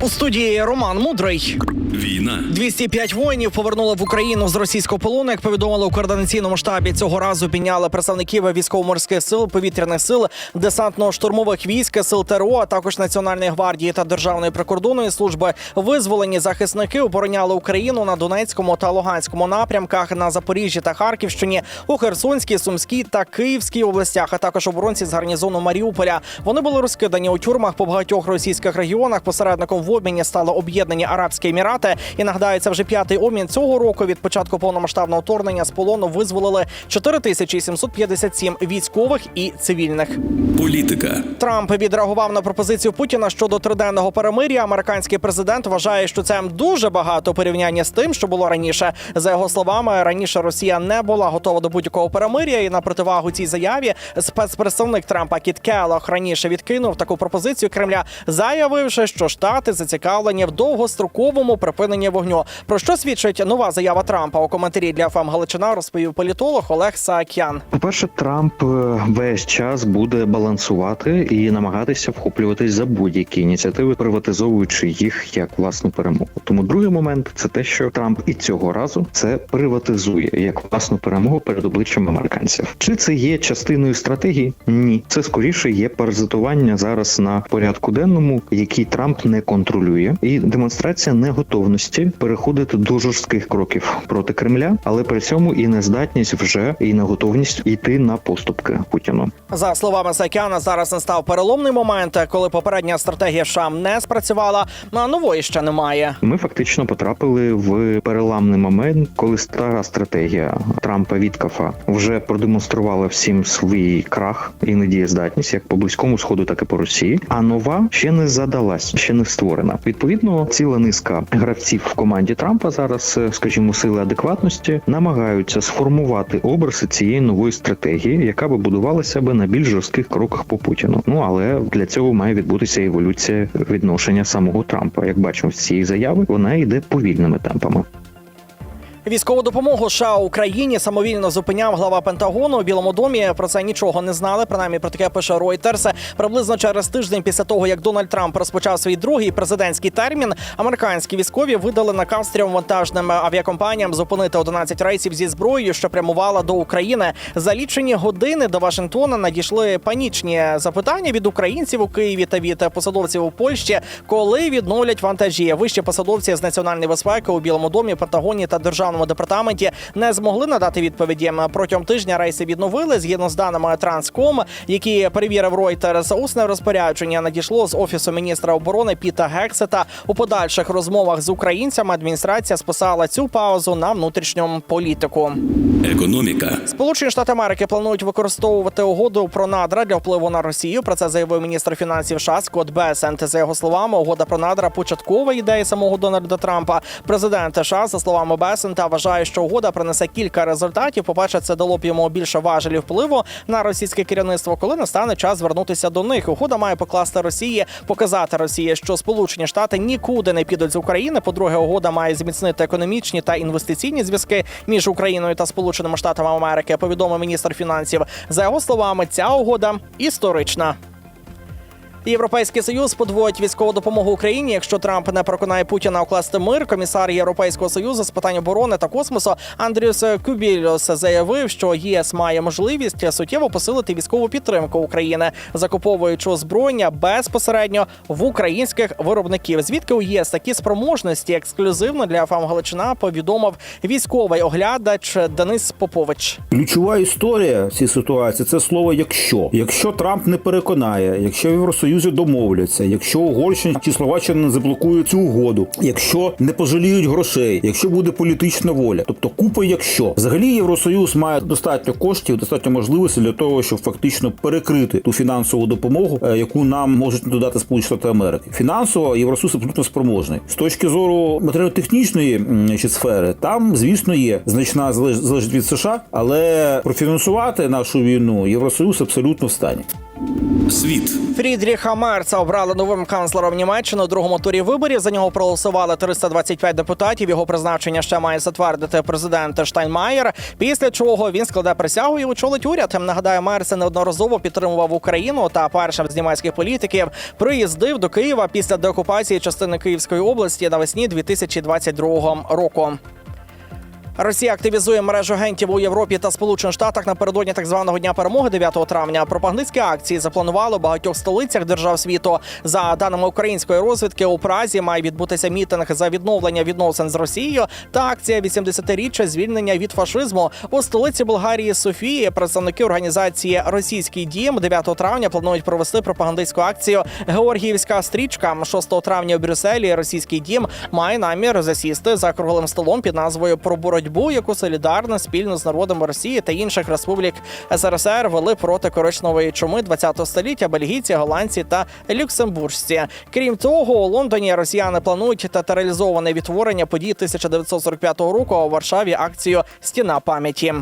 У студії Роман Мудрий. Війна 205 воїнів повернули в Україну з російського полону. Як повідомили у координаційному штабі, цього разу підняли представників військово-морських сил, повітряних сил, десантно-штурмових військ, сил ТРО, а також Національної гвардії та Державної прикордонної служби. Визволені захисники обороняли Україну на Донецькому та Луганському напрямках на Запоріжжі та Харківщині, у Херсонській, Сумській та Київській областях, а також оборонці з гарнізону Маріуполя. Вони були розкидані у тюрмах по багатьох російських регіонах. Посередником в обміні стали об'єднані Арабські Емірати. І нагадаю, це вже п'ятий обмін цього року. Від початку повномасштабного вторгнення з полону визволили 4757 військових і цивільних. політика, Трамп відреагував на пропозицію Путіна щодо триденного перемир'я. Американський президент вважає, що це дуже багато у порівнянні з тим, що було раніше. За його словами, раніше Росія не була готова до будь-якого перемир'я. І на противагу цій заяві спецпредставник Трампа Кіт Келлох раніше відкинув таку пропозицію Кремля, заявивши, що штати зацікавлені в довгостроковому припиненні вогню. Про що свідчить нова заява Трампа у коментарі для ФМ Галичина розповів політолог Олег Саакян. По-перше, Трамп е, весь час буде балансувати і намагатися вхоплюватись за будь-які ініціативи, приватизовуючи їх як власну перемогу. Тому другий момент це те, що Трамп і цього разу це приватизує як власну перемогу перед обличчям американців. Чи це є частиною стратегії? Ні, це скоріше є паразитування зараз на порядку денному, який Трамп не контролює, і демонстрація неготовності переходити до жорстких кроків проти Кремля, але при цьому і нездатність вже і неготовність йти на поступки Путіну. За словами Сакяна, зараз настав переломний момент, коли попередня стратегія США не спрацювала, а нової ще немає. Ми фактично потрапили в переламний момент, коли стара стратегія Трампа Віткафа вже продемонструвала всім свій крах і недієздатність, як по близькому сходу, так і по Росії. А нова ще не задалась, ще не створена. Відповідно, ціла низка гравців в команді Трампа зараз, е, скажімо, сили адекватності намагаються сформувати образи цієї нової стратегії, яка би будувалася би на більш жорстких кроках по Путіну. Ну але для цього має відбутися еволюція відношення самого Трампа. Як бачимо з цієї заяви, вона йде повільними темпами. Військову допомогу США Україні самовільно зупиняв глава Пентагону у Білому домі. Про це нічого не знали. Принаймні про таке пише Reuters. Приблизно через тиждень після того, як Дональд Трамп розпочав свій другий президентський термін, американські військові видали наказ трьом вантажним авіакомпаніям зупинити 11 рейсів зі зброєю, що прямувала до України. За лічені години до Вашингтона надійшли панічні запитання від українців у Києві та від посадовців у Польщі, коли відновлять вантажі. Вищі посадовці з національної безпеки у Білому домі, Пентагоні та державному департаменті не змогли надати відповіді. Протягом тижня рейси відновили згідно з даними Транском, які перевірив Reuters, Усне розпорядження надійшло з офісу міністра оборони Піта Гексета. У подальших розмовах з українцями адміністрація списала цю паузу на внутрішню політику. економіка, Сполучені Штати Америки планують використовувати угоду про надра для впливу на Росію. Про це заявив міністр фінансів США Скотт Бесент. За його словами, угода про надра початкова ідея самого Дональда Трампа. Президент США, за словами Бесента, вважає, що угода принесе кілька результатів. По перше, це дало б йому більше важелів впливу на російське керівництво, коли настане час звернутися до них. Угода має покласти Росії, показати Росії, що Сполучені Штати нікуди не підуть з України. По-друге, угода має зміцнити економічні та інвестиційні зв'язки між Україною та Сполученими Штатами Америки. Повідомив міністр фінансів. За його словами, ця угода історична. Європейський союз подвоїть військову допомогу Україні. Якщо Трамп не переконає Путіна укласти мир, комісар Європейського союзу з питань оборони та космосу Андріус Кубільос заявив, що ЄС має можливість суттєво посилити військову підтримку України, закуповуючи озброєння безпосередньо в українських виробників. Звідки у ЄС такі спроможності ексклюзивно для ФАМ Галичина повідомив військовий оглядач Денис Попович. Ключова історія цій ситуації це слово якщо. Якщо Трамп не переконає, якщо в Євросоюзі домовляться, якщо Угорщина чи Словаччина не заблокують цю угоду, якщо не пожаліють грошей, якщо буде політична воля, тобто купа, якщо взагалі Євросоюз має достатньо коштів, достатньо можливостей для того, щоб фактично перекрити ту фінансову допомогу, е, яку нам можуть надати Сполучені Штати Америки. Фінансово Євросоюз абсолютно спроможний з точки зору матеріально-технічної чи сфери. Там, звісно, є значна залеж- залежить від США, але профінансувати нашу війну Євросоюз абсолютно в стані. Світ. Фрідріха Мерца обрали новим канцлером Німеччини у другому турі виборів. За нього проголосували 325 депутатів. Його призначення ще має затвердити президент Штайнмаєр. Після чого він складе присягу і очолить уряд. Нагадаю, Мерц неодноразово підтримував Україну та першим з німецьких політиків приїздив до Києва після деокупації частини Київської області навесні 2022 року. Росія активізує мережу агентів у Європі та Сполучених Штатах напередодні так званого дня перемоги 9 травня. Пропагандистські акції запланували у багатьох столицях держав світу. За даними української розвідки, у Празі має відбутися мітинг за відновлення відносин з Росією та акція 80-річчя звільнення від фашизму у столиці Болгарії Софії. Представники організації Російський дім 9 травня планують провести пропагандистську акцію Георгіївська стрічка. 6 травня у Брюсселі Російський дім має намір засісти за круглим столом під назвою про боротьбу, яку солідарно спільно з народом Росії та інших республік СРСР вели проти коричневої чуми 20 століття бельгійці, голландці та люксембуржці. Крім того, у Лондоні росіяни планують театралізоване відтворення подій 1945 року у Варшаві акцію Стіна пам'яті.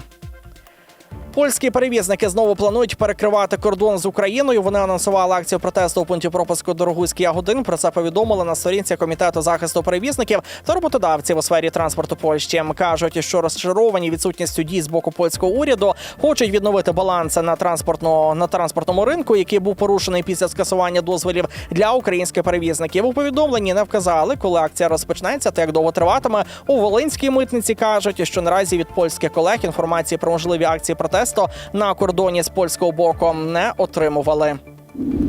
Польські перевізники знову планують перекривати кордон з Україною. Вони анонсували акцію протесту у пункті пропуску Дорогуський Ягодин. Про це повідомили на сторінці комітету захисту перевізників та роботодавців у сфері транспорту Польщі. кажуть, що розчаровані відсутністю дій з боку польського уряду хочуть відновити баланс на транспортно на транспортному ринку, який був порушений після скасування дозволів для українських перевізників. У повідомленні не вказали, коли акція розпочнеться та як довго триватиме. У Волинській митниці кажуть, що наразі від польських колег інформації про можливі акції протесту на кордоні з польського боку не отримували.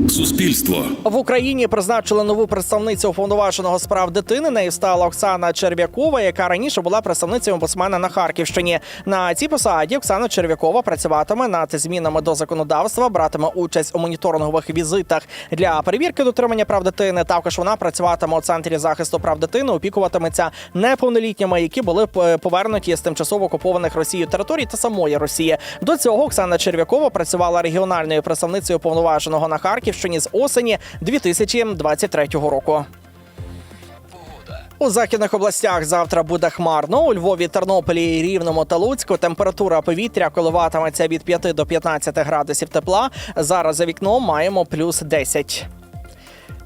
Суспільство. В Україні призначили нову представницю уповноваженого з прав дитини. Нею стала Оксана Черв'якова, яка раніше була представницею омбудсмена на Харківщині. На цій посаді Оксана Черв'якова працюватиме над змінами до законодавства, братиме участь у моніторингових візитах для перевірки дотримання прав дитини. Також вона працюватиме у центрі захисту прав дитини, опікуватиметься неповнолітніми, які були е, повернуті з тимчасово окупованих Росією територій та самої Росії. До цього Оксана Черв'якова працювала регіональною представницею уповноваженого на Харківщині з осені 2023 року. У західних областях завтра буде хмарно. У Львові, Тернополі, Рівному та Луцьку температура повітря коливатиметься від 5 до 15 градусів тепла. Зараз за вікном маємо плюс 10.